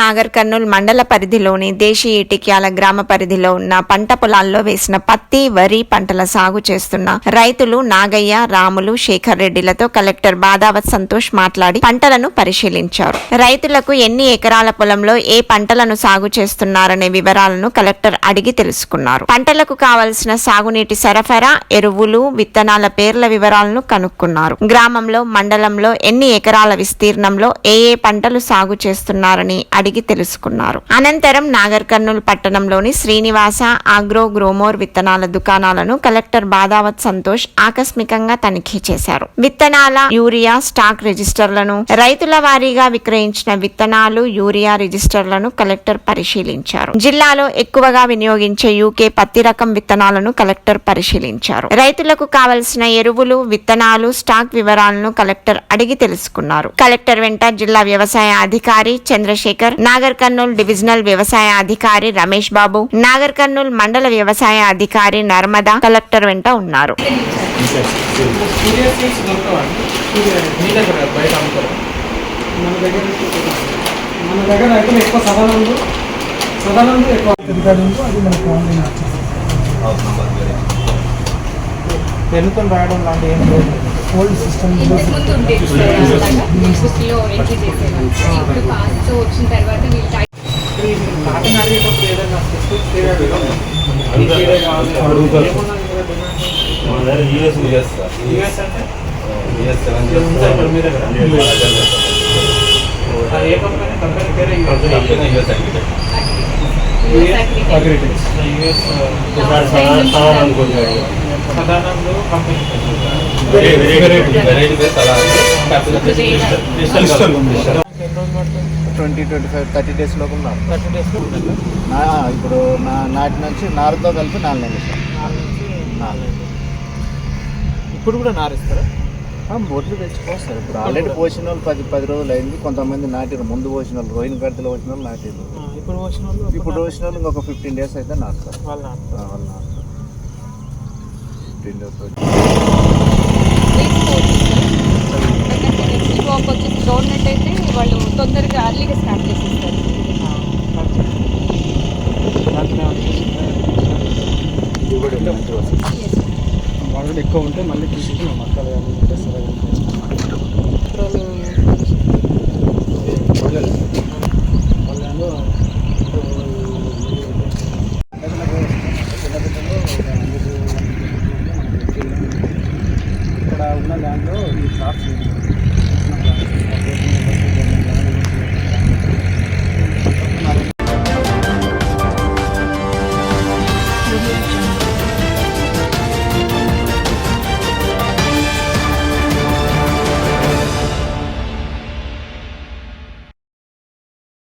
నాగర్ కర్నూల్ మండల పరిధిలోని దేశీ ఇటిక్యాల గ్రామ పరిధిలో ఉన్న పంట పొలాల్లో వేసిన పత్తి వరి పంటల సాగు చేస్తున్న రైతులు నాగయ్య రాములు శేఖర్ రెడ్డిలతో కలెక్టర్ బాదావత్ సంతోష్ మాట్లాడి పంటలను పరిశీలించారు. రైతులకు ఎన్ని ఎకరాల పొలంలో ఏ పంటలను సాగు చేస్తున్నారనే వివరాలను కలెక్టర్ అడిగి తెలుసుకున్నారు. పంటలకు కావలసిన సాగునీటి సరఫరా ఎరువులు విత్తనాల పేర్ల వివరాలను కనుక్కున్నారు. గ్రామంలో మండలంలో ఎన్ని ఎకరాల విస్తీర్ణంలో ఏ ఏ పంటలు సాగు చేస్తున్నారని అడిగి తెలుసుకున్నారు. అనంతరం నాగర్ కర్నూల్ పట్టణంలోని శ్రీనివాస ఆగ్రో గ్రోమోర్ విత్తనాల దుకాణాలను కలెక్టర్ బాదావత్ సంతోష్ ఆకస్మికంగా తనిఖీ చేశారు. విత్తనాల యూరియా స్టాక్ రిజిస్టర్లను రైతుల వారీగా విక్రయించిన విత్తనాలు యూరియా రిజిస్టర్లను కలెక్టర్ పరిశీలించారు. జిల్లాలో ఎక్కువగా వినియోగించే యూకే పత్తి రకం విత్తనాలను కలెక్టర్ పరిశీలించారు. రైతులకు కావలసిన ఎరువులు విత్తనాలు స్టాక్ వివరాలను కలెక్టర్ అడిగి తెలుసుకున్నారు. కలెక్టర్ వెంట జిల్లా వ్యవసాయ అధికారి చంద్రశేఖర్ నాగర్ కర్నూల్ డివిజనల్ వ్యవసాయ అధికారి రమేష్ బాబు నాగర్ కర్నూల్ మండల వ్యవసాయ అధికారి నర్మదా కలెక్టర్ వెంట ఉన్నారు. మన దగ్గర మన దగ్గర అయితే ఎక్కువ సదానందు సదానందు ఎక్కువ అధికారులు అది మనకు ఆన్లైన్ పెన్నుతో రాయడం లాంటి ఏం లేదు. ఓల్డ్ సిస్టమ్ ఏ కంపెనీ కంపెనీ పేరే US అగ్రిటెక్స్ US ప్రధానంలో company twenty twenty five thirty days లోపు థర్టీ డేస్ నా- ఇప్పుడు నా నాటి నుంచి నారుతో కలిపి నాలుగు నెలలు నాలుగు ఇప్పుడు కూడా నారిస్తారా ఆ, బొడ్లు తెచ్చుకోస్తారు ఇప్పుడు ఆల్రెడీ పోసిన వాళ్ళు పది పది రోజులు అయింది కొంతమంది నాటిరు ముందు పోసిన వాళ్ళు రోహిణి కడతలు పోసిన వాళ్ళు నాటిరు ఇప్పుడు పోసిన వాళ్ళు ఇప్పుడు పోసిన వాళ్ళు ఇంకొక ఫిఫ్టీన్ డేస్ అయితే నాటుతారు వాళ్ళు నాటుతారు. వాళ్ళు నాటుతారు ఫిఫ్టీన్ డేస్ వాక్ వచ్చేసి గవర్నమెంట్ అయితే వాళ్ళు తొందరగా అర్లీగా స్టార్ట్ చేసేస్తారు వాళ్ళు ఎక్కువ ఉంటే మళ్ళీ మేము మక్కలు కానీ ఉంటే సరే పల్లెలు ఇక్కడ ఉన్న ల్యాండ్లో ఈ క్రాప్స్